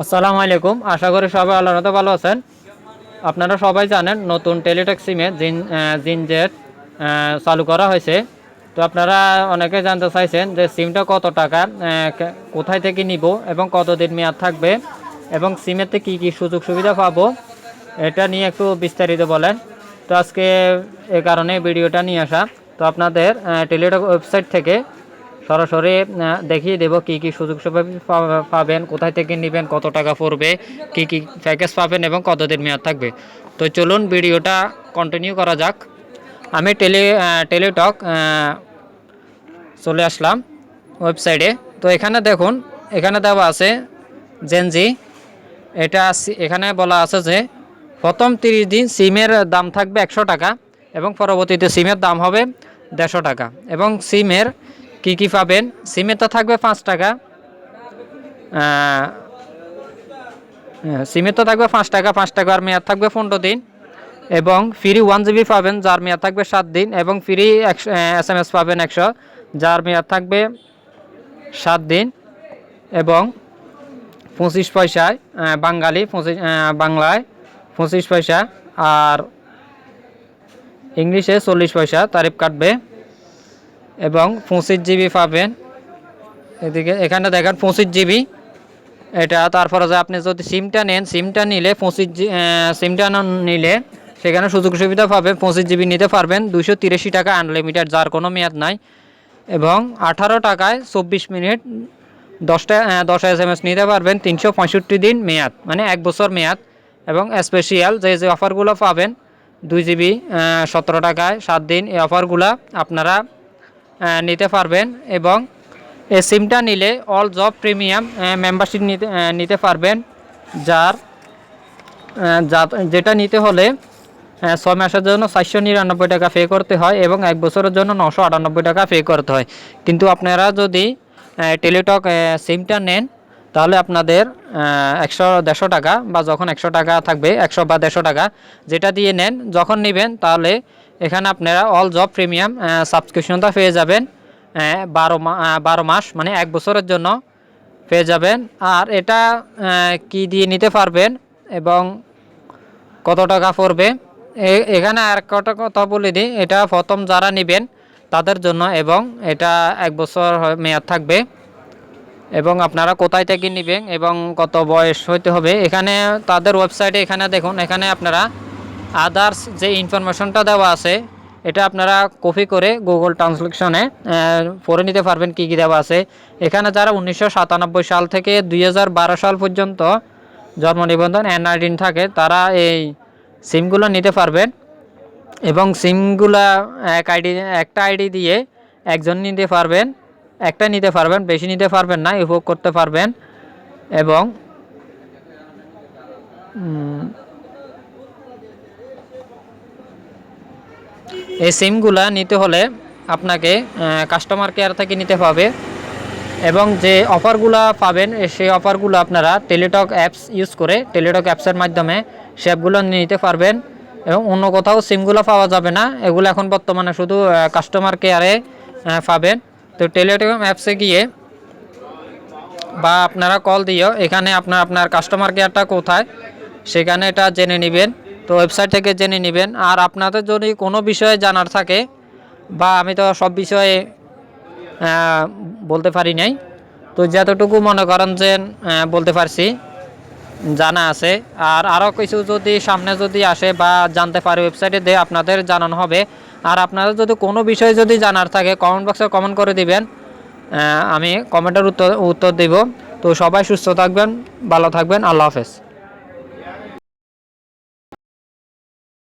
আসসালামু আলাইকুম। আশা করি সবাই আল্লাহর ভালো আছেন। আপনারা সবাই জানেন, নতুন টেলিটক সিমে জিন জিনজেট চালু করা হয়েছে। তো আপনারা অনেকে জানতে চাইছেন যে সিমটা কত টাকা কোথায় থেকে নিব এবং কতদিন মেয়াদ থাকবে এবং সিমেতে কি কি সুযোগ সুবিধা পাবো, এটা নিয়ে একটু বিস্তারিত বলেন। তো আজকে এ কারণে ভিডিওটা নিয়ে আসা। তো আপনাদের টেলিটক ওয়েবসাইট থেকে সরাসরি দেখিয়ে দেব কি কি সুযোগ সুবিধা পাবেন, কোথায় থেকে নেবেন, কত টাকা পড়বে, কি কি প্যাকেজ পাবেন এবং কতদিন মেয়াদ থাকবে। তো চলুন ভিডিওটা কন্টিনিউ করা যাক। আমি টেলি টেলিটক চলে আসলাম ওয়েবসাইটে তো এখানে দেখুন, এখানে দেওয়া আছে জেনজি এটা এখানে বলা আছে যে, প্রথম তিরিশ দিন সিমের দাম থাকবে একশো টাকা এবং পরবর্তীতে সিমের দাম হবে দেড়শো টাকা এবং সিমের কি কি পাবেন? সিমের তো থাকবে পাঁচ টাকা। সিমের তো থাকবে পাঁচ টাকা, পাঁচ টাকার মেয়াদ থাকবে পনেরো দিন। এবং ফ্রি ওয়ান জিবি পাবেন, যার মেয়াদ থাকবে সাত দিন। এবং ফ্রি এস এম এস পাবেন একশো, যার মেয়াদ থাকবে সাত দিন। এবং পঁচিশ পয়সায় বাঙালি পঁচিশ বাংলায় পঁচিশ পয়সা। আর ইংলিশে চল্লিশ পয়সা, তারিফ কাটবে। এবং পঁচিশ জিবি পাবেন। এদিকে এখানে দেখেন পঁচিশ জিবি। এটা তারপরে যে আপনি যদি সিমটা নেন সিমটা নিলে পঁচিশ জি সিমটা নিলে সেখানে সুযোগ সুবিধা পাবেন পঁচিশ জিবি নিতে পারবেন। দুশো তিরাশি টাকা আনলিমিটেড যার কোনো মেয়াদ নাই। এবং আঠারো টাকায় চব্বিশ মিনিট দশটা আহ, দশ এস এম এস নিতে পারবেন তিনশো পঁয়ষট্টি দিন মেয়াদ মানে এক বছর মেয়াদ। এবং স্পেশিয়াল যে যে অফারগুলো পাবেন দুই জিবি সতেরো টাকায় সাত দিন এই অফারগুলো আপনারা নিতে পারবেন এবং এই সিমটা নিলে অল জব প্রিমিয়াম মেম্বারশিপ নিতে নিতে পারবেন। যার যেটা নিতে হলে ছয় মাসের জন্য চারশো নিরানব্বই টাকা পে করতে হয় এবং এক বছরের জন্য নশো আটানব্বই টাকা পে করতে হয়। কিন্তু আপনারা যদি টেলিটক সিমটা নেন তাহলে আপনাদের একশো দেড়শো টাকা বা যখন একশো টাকা থাকবে, একশো বা দেড়শো টাকা, যেটা দিয়ে নেন, যখন নেবেন, তাহলে এখানে আপনারা অল জব প্রিমিয়াম সাবস্ক্রিপশনটা পেয়ে যাবেন বারো বারো মাস মানে এক বছরের জন্য পেয়ে যাবেন। আর এটা কি দিয়ে নিতে পারবেন এবং কত টাকা পড়বে? এখানে আর কটা কথা বলে দিই, এটা প্রথম যারা নেবেন, তাদের জন্য এবং এটা এক বছর মেয়াদ থাকবে। এবং আপনারা কোথায় থেকে নেবেন এবং কত বয়স হইতে হবে, এখানে তাদের ওয়েবসাইটে এখানে দেখুন, এখানে আপনারা আদার্স যে ইনফরমেশনটা দেওয়া আছে, এটা আপনারা কপি করে গুগল ট্রান্সলেশনে পড়ে নিতে পারবেন কী কী দেওয়া আছে। এখানে যারা উনিশশো সাতানব্বই সাল থেকে দুই হাজার বারো সাল পর্যন্ত জন্ম নিবন্ধন এনআইডিন থাকে, তারা এই সিমগুলো নিতে পারবেন এবং সিমগুলা এক আইডি একটা আইডি দিয়ে একজন নিতে পারবেন। একটা নিতে পারবেন, বেশি নিতে পারবেন না, উপভোগ করতে পারবেন। এবং এই সিমগুলা নিতে হলে আপনাকে কাস্টমার কেয়ার থেকে নিতে হবে। এবং যে অফারগুলো পাবেন সেই অফারগুলো আপনারা টেলিটক অ্যাপস ইউজ করে টেলিটক অ্যাপসের মাধ্যমে সে অ্যাপগুলো নিতে পারবেন। এবং অন্য কোথাও সিমগুলো পাওয়া যাবে না, এগুলো এখন বর্তমানে শুধু কাস্টমার কেয়ারে পাবেন। তো টেলিটক অ্যাপসে গিয়ে বা আপনারা কল দিও, এখানে আপনার আপনার কাস্টমার কেয়ারটা কোথায়, সেখানে এটা জেনে নেবেন, তো ওয়েবসাইট থেকে জেনে নেবেন। আর আপনাদের যদি কোনো বিষয়ে জানার থাকে, বা আমি তো সব বিষয়ে বলতে পারি নাই, তো যতটুকু মনে করেন যে বলতে পারছি, জানা আছে। আর আরও কিছু যদি সামনে যদি আসে বা জানতে পারে ওয়েবসাইটে দিয়ে আপনাদের জানানো হবে আর আপনারা যদি কোনো বিষয়ে যদি জানার থাকে কমেন্ট বক্সে কমেন্ট করে দিবেন। আমি কমেন্টের উত্তর উত্তর দেব। তো সবাই সুস্থ থাকবেন, ভালো থাকবেন। আল্লাহ হাফেজ।